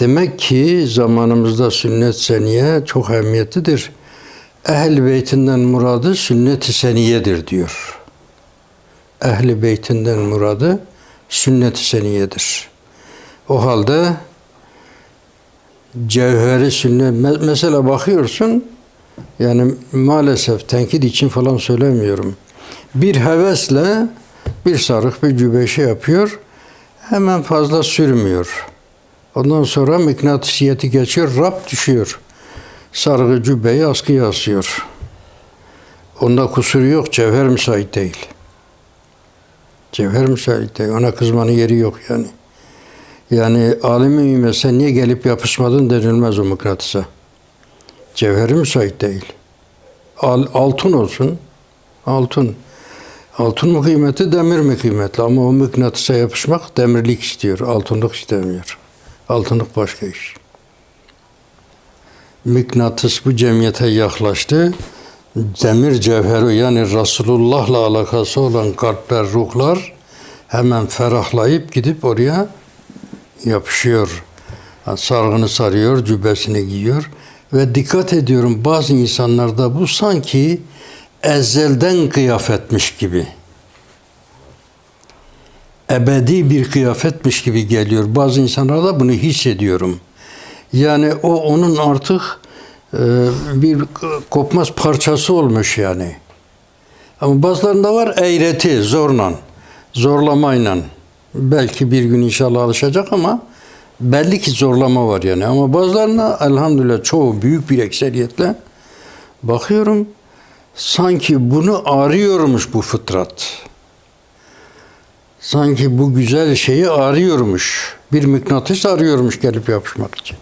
Demek ki zamanımızda sünnet seniye çok ehemmiyetlidir. Ehl-i beytinden muradı sünnet-i seniyedir diyor. Ehl-i beytinden muradı sünnet-i seniyedir. O halde cevheri sünnet me- mesela bakıyorsun yani maalesef tenkit için falan söylemiyorum. Bir hevesle bir sarık bir cübbe şey yapıyor. Hemen fazla sürmüyor. Ondan sonra mıknatısiyeti geçiyor, rap düşüyor. Sarığı cübbeyi askıya asıyor. Onda kusuru yok, cevher müsait değil. Cevher müsait değil, ona kızmanın yeri yok yani. Yani mühime sen niye gelip yapışmadın denilmez o mıknatısa. Cevheri müsait değil. Al, altın olsun, altın. Altın mı kıymetli, demir mi kıymetli? Ama o mıknatısa yapışmak demirlik istiyor, altınlık istemiyor. Altınlık başka iş. Mıknatıs bu cemiyete yaklaştı. Demir cevheri yani Resulullah'la alakası olan kalpler, ruhlar hemen ferahlayıp gidip oraya yapışıyor. Yani Sargını sarıyor, cübbesini giyiyor. Ve dikkat ediyorum bazı insanlarda bu sanki ezelden kıyafetmiş gibi. Ebedi bir kıyafetmiş gibi geliyor. Bazı insanlarda bunu hissediyorum. Yani o onun artık e, bir kopmaz parçası olmuş yani. Ama bazılarında var eğreti, zorla, zorlamayla. Belki bir gün inşallah alışacak ama belli ki zorlama var yani. Ama bazılarına elhamdülillah çoğu büyük bir ekseriyetle bakıyorum sanki bunu arıyormuş bu fıtrat. Sanki bu güzel şeyi arıyormuş. Bir mıknatıs arıyormuş gelip yapışmak için.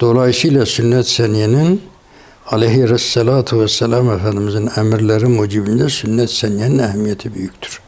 Dolayısıyla sünnet seniyenin aleyhissalatu vesselam Efendimizin emirleri mucibinde sünnet seniyenin ehemmiyeti büyüktür.